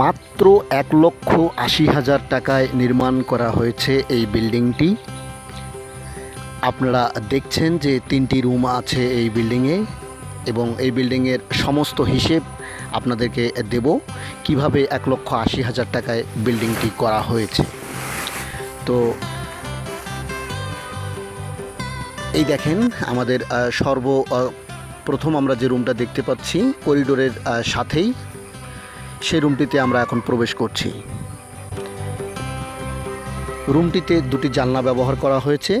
মাত্র এক লক্ষ আশি হাজার টাকায় নির্মাণ করা হয়েছে এই বিল্ডিংটি। আপনারা দেখছেন যে তিনটি রুম আছে এই বিল্ডিংয়ে এবং এই বিল্ডিংয়ের সমস্ত হিসেব আপনাদেরকে দেব কীভাবে এক লক্ষ আশি হাজার টাকায় বিল্ডিংটি করা হয়েছে। তো এই দেখেন আমাদের সর্ব প্রথম আমরা যে রুমটা দেখতে পাচ্ছি, করিডোরের সাথেই সেই রুমটিতে আমরা এখন প্রবেশ করছি। রুমটিতে দুটি জানলা ব্যবহার করা হয়েছে।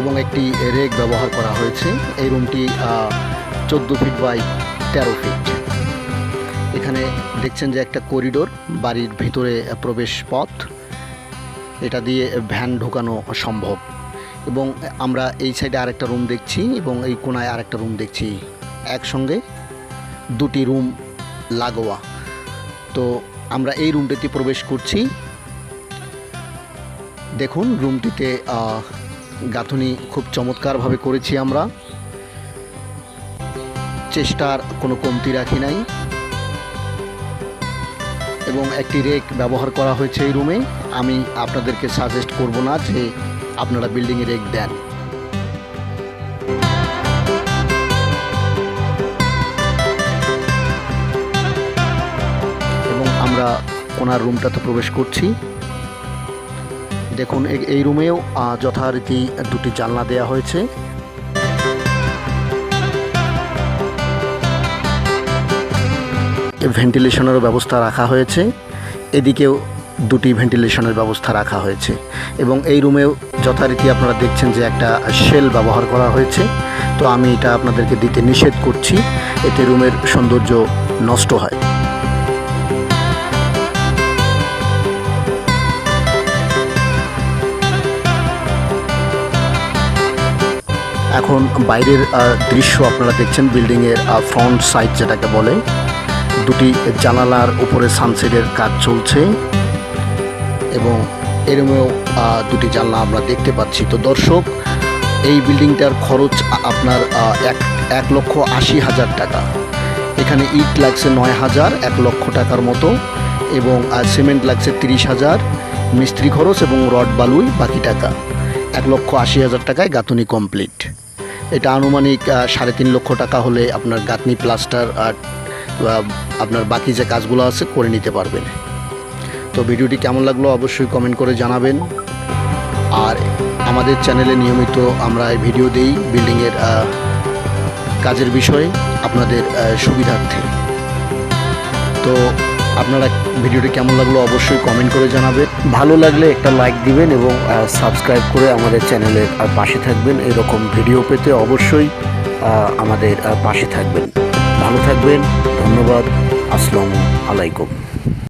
এবং একটি রেক ব্যবহার করা হয়েছে। এই রুমটি চোদ্দ ফিট বাই তেরো ফিট। এখানে দেখছেন যে একটা করিডোর, বাড়ির ভিতরে প্রবেশ পথ। এটা দিয়ে ভ্যান ঢোকানো সম্ভব। এবং আমরা এই সাইডে আরেকটা রুম দেখছি এবং এই কোনায় আরেকটা রুম দেখছি একসঙ্গে। দুটি রুম লাগোয়া। তো আমরা এই রুমটিতে প্রবেশ করছি। দেখুন রুমটিতে গাঁথুনি খুব চমৎকারভাবে করেছি আমরা। চেষ্টার কোনো কমতি রাখি নাই। এবং একটি রেক ব্যবহার করা হয়েছে এই রুমে আমি আপনাদেরকে সাজেস্ট করব না যে আপনারা বিল্ডিংয়ে রেক দেন। এবং আমরা ওনার রুমটাতে প্রবেশ করছি। দেখুন এই রুমেও যথারীতি দুটি জানলা দেয়া হয়েছে। ভেন্টিলেশনেরও ব্যবস্থা রাখা হয়েছে। এদিকেও দুটি ভেন্টিলেশনের ব্যবস্থা রাখা হয়েছে এবং এই রুমেও যথারীতি আপনারা দেখছেন যে একটা শেল ব্যবহার করা হয়েছে। তো আমি এটা আপনাদেরকে দিতে নিষেধ করছি, এতে রুমের সৌন্দর্য নষ্ট হয়। এখন বাইরের দৃশ্য আপনারা দেখছেন, বিল্ডিংয়ের ফ্রন্ট সাইড যেটাকে বলে। দুটি জানালার উপরে সানসেটের কাজ চলছে। এবং এরমেও দুটি জানলা আমরা দেখতে পাচ্ছি। তো দর্শক, এই বিল্ডিংটার খরচ আপনার এক এক লক্ষ আশি হাজার টাকা। এখানে ইট লাগছে নয় হাজার এক লক্ষ টাকার মতো এবং সিমেন্ট লাগছে তিরিশ হাজার। মিস্ত্রি খরচ এবং রড বালুই বাকি টাকা। এক লক্ষ আশি হাজার টাকায় গাঁথনি কমপ্লিট। এটা আনুমানিক সাড়ে তিন লক্ষ টাকা হলে আপনার গাঁথনি প্লাস্টার আর আপনার বাকি যে কাজগুলো আছে করে নিতে পারবেন। তো ভিডিওটি কেমন লাগল অবশ্যই কমেন্ট করে জানাবেন। আর আমাদের চ্যানেলে নিয়মিত আমরা এই ভিডিও দিই বিল্ডিংয়ের কাজের বিষয়ে আপনাদের সুবিধার্থে। তো আপনারা ভিডিওটি কেমন লাগল অবশ্যই কমেন্ট করে জানাবেন। ভালো লাগলে একটা লাইক দিবেন এবং সাবস্ক্রাইব করে আমাদের চ্যানেলের পাশে থাকবেন। এরকম ভিডিও পেতে অবশ্যই আমাদের পাশে থাকবেন। ভালো থাকবেন। ধন্যবাদ। আসসালামু আলাইকুম।